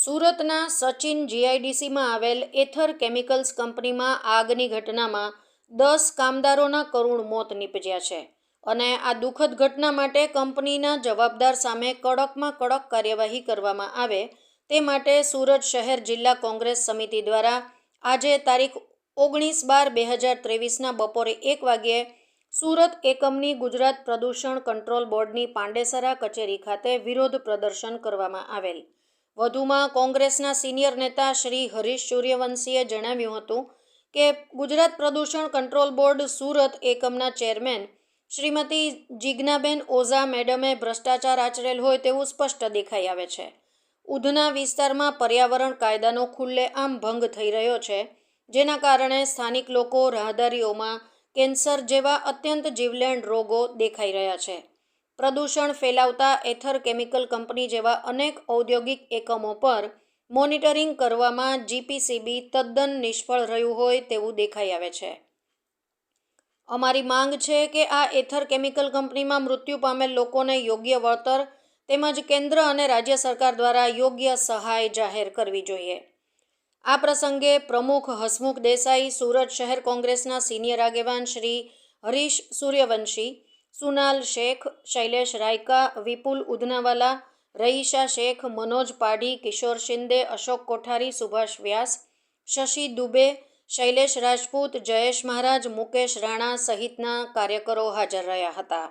સુરતના સચિન જીઆઈડીસીમાં આવેલ એથર કેમિકલ્સ કંપનીમાં આગની ઘટનામાં દસ કામદારોના કરુણ મોત નીપજ્યા છે અને આ દુઃખદ ઘટના માટે કંપનીના જવાબદાર સામે કડકમાં કડક કાર્યવાહી કરવામાં આવે તે માટે સુરત શહેર જિલ્લા કોંગ્રેસ સમિતિ દ્વારા આજે તારીખ ઓગણીસ બાર બે હજાર ત્રેવીસના બપોરે એક વાગ્યે સુરત એકમની ગુજરાત પ્રદૂષણ કંટ્રોલ બોર્ડની પાંડેસરા કચેરી ખાતે વિરોધ પ્રદર્શન કરવામાં આવેલ. વધુમાં કોંગ્રેસના સિનિયર નેતા શ્રી હરીશ સૂર્યવંશીએ જણાવ્યું હતું કે ગુજરાત પ્રદૂષણ કંટ્રોલ બોર્ડ સુરત એકમના ચેરમેન શ્રીમતી જિજ્ઞાબેન ઓઝા મેડમે ભ્રષ્ટાચાર આચરેલ હોય તેવું સ્પષ્ટ દેખાઈ આવે છે. ઉધના વિસ્તારમાં પર્યાવરણ કાયદાનો ખુલ્લેઆમ ભંગ થઈ રહ્યો છે, જેના કારણે સ્થાનિક લોકો રાહદારીઓમાં કેન્સર જેવા અત્યંત જીવલેણ રોગો દેખાઈ રહ્યા છે. પ્રદૂષણ ફેલાવતા એથર કેમિકલ કંપની જેવા અનેક ઔદ્યોગિક એકમો પર મોનિટરિંગ કરવામાં જીપીસીબી તદ્દન નિષ્ફળ રહ્યું હોય તેવું દેખાઈ આવે છે. અમારી માંગ છે કે આ એથર કેમિકલ કંપનીમાં મૃત્યુ પામેલ લોકોને યોગ્ય વળતર તેમજ કેન્દ્ર અને રાજ્ય સરકાર દ્વારા યોગ્ય સહાય જાહેર કરવી જોઈએ. આ પ્રસંગે પ્રમુખ હસમુખ દેસાઈ, સુરત શહેર કોંગ્રેસના સિનિયર આગેવાન શ્રી હરીશ સૂર્યવંશી સુનાલ શેખ, શૈલેષ રાયકા, વિપુલ ઉધનાવાલા રઈશા શેખ, મનોજ પાડી કિશોર શિંદે, અશોક કોઠારી, સુભાષ વ્યાસ, શશી દુબે, શૈલેષ રાજપૂત, જયેશ મહારાજ, મુકેશ રાણા સહિતના કાર્યકરો હાજર રહ્યા હતા.